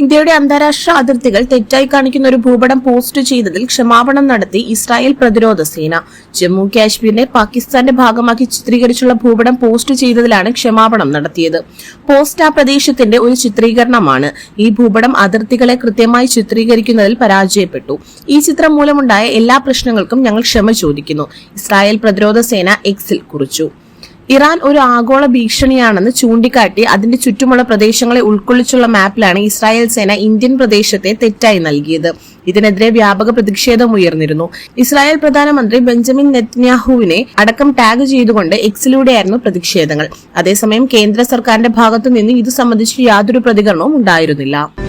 ഇന്ത്യയുടെ അന്താരാഷ്ട്ര അതിർത്തികൾ തെറ്റായി കാണിക്കുന്ന ഒരു ഭൂപടം പോസ്റ്റ് ചെയ്തതിൽ ക്ഷമാപണം നടത്തി ഇസ്രായേൽ പ്രതിരോധ സേന. ജമ്മു കാശ്മീരിനെ പാകിസ്ഥാന്റെ ഭാഗമാക്കി ചിത്രീകരിച്ചുള്ള ഭൂപടം പോസ്റ്റ് ചെയ്തതിലാണ് ക്ഷമാപണം നടത്തിയത്. പോസ്റ്റ് ആ പ്രദേശത്തിന്റെ ഒരു ചിത്രീകരണമാണ്. ഈ ഭൂപടം അതിർത്തികളെ കൃത്യമായി ചിത്രീകരിക്കുന്നതിൽ പരാജയപ്പെട്ടു. ഈ ചിത്രം മൂലമുണ്ടായ എല്ലാ പ്രശ്നങ്ങൾക്കും ഞങ്ങൾ ക്ഷമ ചോദിക്കുന്നു. ഇസ്രായേൽ പ്രതിരോധ സേന എക്സിൽ കുറിച്ചു. ഇറാൻ ഒരു ആഗോള ഭീഷണിയാണെന്ന് ചൂണ്ടിക്കാട്ടി അതിന്റെ ചുറ്റുമുള്ള പ്രദേശങ്ങളെ ഉൾക്കൊള്ളിച്ചുള്ള മാപ്പിലാണ് ഇസ്രായേൽ സേന ഇന്ത്യൻ പ്രദേശത്തെ തെറ്റായി നൽകിയത്. ഇതിനെതിരെ വ്യാപക പ്രതിഷേധം ഉയർന്നിരുന്നു. ഇസ്രായേൽ പ്രധാനമന്ത്രി ബെഞ്ചമിൻ നെത്ന്യാഹുവിനെ അടക്കം ടാഗ് ചെയ്തുകൊണ്ട് എക്സിലൂടെയായിരുന്നു പ്രതിഷേധങ്ങൾ. അതേസമയം കേന്ദ്ര സർക്കാരിന്റെ ഭാഗത്തുനിന്ന് ഇത് സംബന്ധിച്ച് യാതൊരു പ്രതികരണവും ഉണ്ടായിരുന്നില്ല.